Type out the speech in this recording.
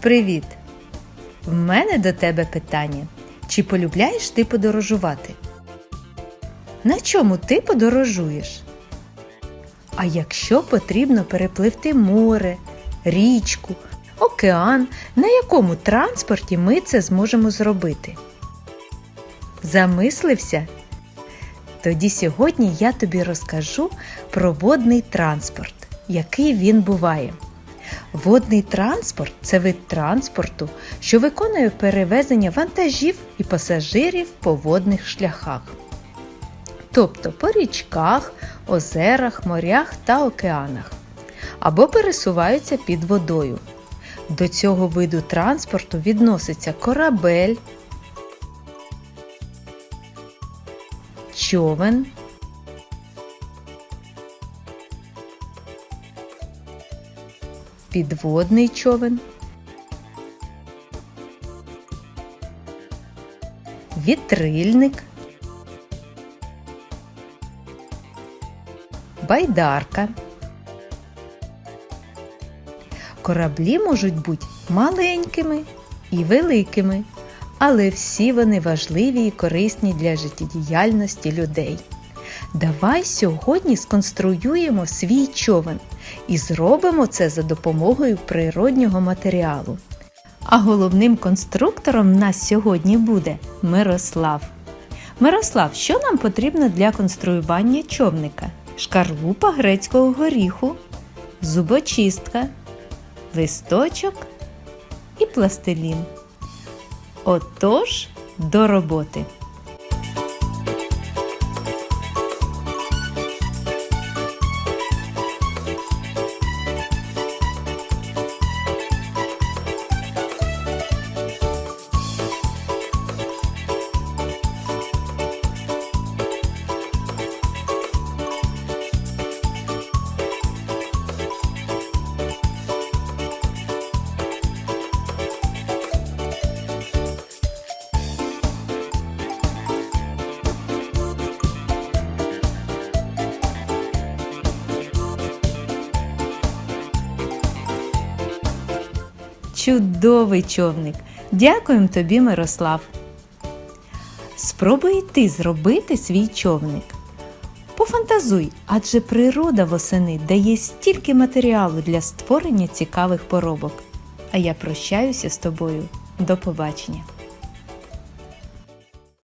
Привіт! В мене до тебе питання. Чи полюбляєш ти подорожувати? На чому ти подорожуєш? А якщо потрібно перепливти море, річку, океан, на якому транспорті ми це зможемо зробити? Замислився? Тоді сьогодні я тобі розкажу про водний транспорт, який він буває. Водний транспорт це вид транспорту, що виконує перевезення вантажів і пасажирів по водних шляхах, тобто по річках, озерах, морях та океанах, або пересуваються під водою. До цього виду транспорту відноситься корабель, човен, підводний човен, вітрильник, байдарка. Кораблі можуть бути маленькими і великими, але всі вони важливі і корисні для життєдіяльності людей. Давай сьогодні сконструюємо свій човен і зробимо це за допомогою природнього матеріалу. А головним конструктором нас сьогодні буде Мирослав. Мирослав, що нам потрібно для конструювання човника? Шкарлупа грецького горіху, зубочистка, листочок і пластилін. Отож, до роботи! Чудовий човник! Дякуємо тобі, Мирослав. Спробуй ти зробити свій човник. Пофантазуй, адже природа восени дає стільки матеріалу для створення цікавих поробок. А я прощаюся з тобою. До побачення!